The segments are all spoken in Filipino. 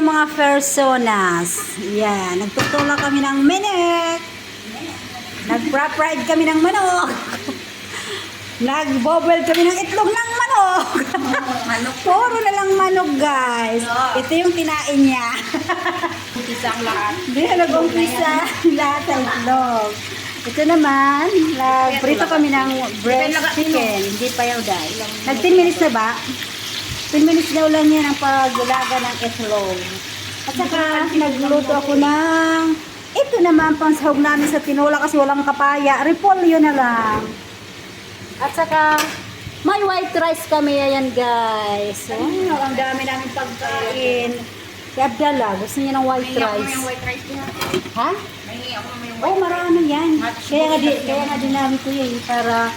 mga personas. Yan, nagtutulak kami ng minik. Nag-fried kami ng manok. Nag-bobble kami ng itlog ng manok. Manok. Puro na lang manok, guys. Ito yung kinain niya. Umpisa ang lahat. Hindi na nag-umpisa lahat ng itlog. Ito naman, nag-prito kami ng breast chicken. Hindi pa yaw dahil. Nag 10 minutes na ba? 10 minutes daw lang yan ang paggulaga ng itlog. At saka, nagluto ako ng ito naman pang sahog namin sa tinola kasi walang kapaya. Repolyo na lang. At saka, may white rice kami ayan guys. Oh, ang dami namin pagkain. Si Abdallah, gusto niya ng white May ako rice. yung white rice niya. Ha? May ako may Oh, white marami yan. Kaya nga, di, kaya nga dinami ko yun para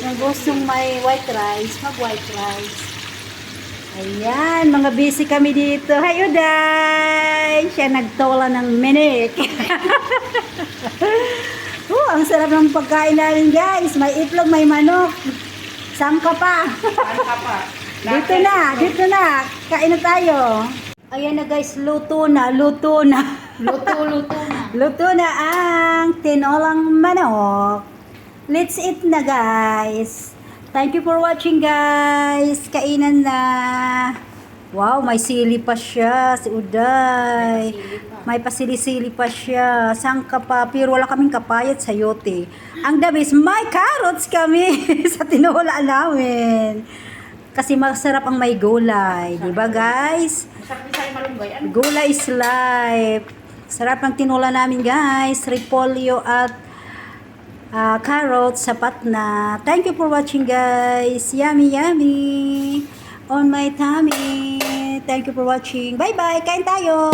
yung gustong may white rice, mag white rice. Ayan, mga busy kami dito. Hi, Uday! Siya nagtola ng minik. oh, ang sarap ng pagkain namin, guys. May itlog, may manok. Sangka pa. Ano ka pa? dito na, dito na. Kain na tayo. Ayan na guys, luto na, luto na. Luto, luto na. Luto na ang tinolang manok. Let's eat na guys. Thank you for watching guys. Kainan na. Wow, may sili pa siya si Uday. May pasili-sili pa siya. Sangka pa. Pero wala kaming kapayat sa yote. Ang dabis, may carrots kami sa tinola namin. Kasi masarap ang may gulay. di ba guys? Ano? Gulay is life. Sarap ng tinola namin guys. Repolyo at ah, carrots sapat na. Thank you for watching guys. Yummy yummy. On my tummy. Thank you for watching. Bye bye. Kain tayo.